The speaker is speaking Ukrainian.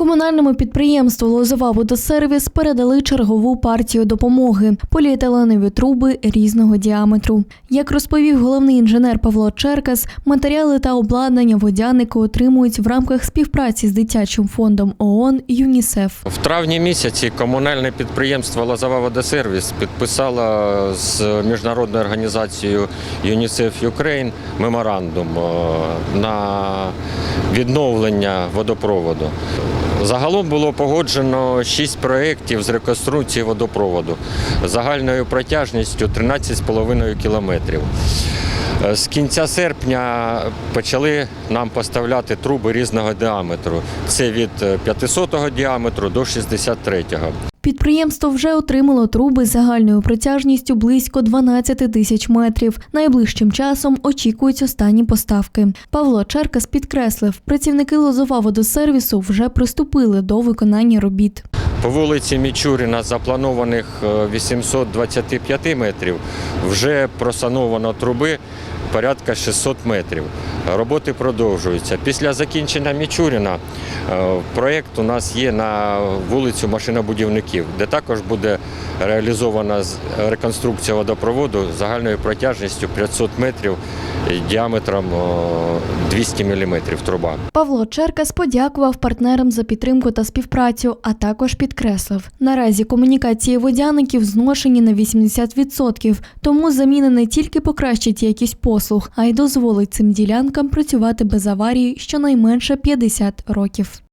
Комунальному підприємству Лозова водосервіс передали чергову партію допомоги поліетиленові труби різного діаметру. Як розповів головний інженер Павло Черкас, матеріали та обладнання водяника отримують в рамках співпраці з дитячим фондом ООН ЮНІСЕФ. В травні місяці комунальне підприємство Лозова водосервіс підписало з міжнародною організацією UNICEF Ukraine меморандум е, на відновлення водопроводу. Загалом було погоджено 6 проєктів з реконструкції водопроводу загальною протяжністю 13,5 кілометрів. Е, З кінця серпня почали нам поставляти труби різного діаметру. Це від е, 500 діаметру до 63-го. Підприємство вже отримало труби з загальною протяжністю близько 12 тисяч метрів. Найближчим часом очікують останні поставки. Павло Черкас підкреслив, працівники Лозова водосервісу вже приступили до виконання робіт. По вулиці Мічуріна запланованих е, 825 метрів вже просановано труби порядка 600 метрів. Роботи продовжуються. Після закінчення Мічуріна е, проєкт у нас є на вулицю машинобудівників, де також буде реалізована реконструкція водопроводу загальною протяжністю 500 метрів діаметром е, 200 мм труба. Павло Черкас подякував партнерам за підтримку та співпрацю, а також підкреслив, наразі комунікації водяників зношені на 80%, тому заміна не тільки покращить якість послуг, а й дозволить цим ділянкам працювати без аварії щонайменше 50 років.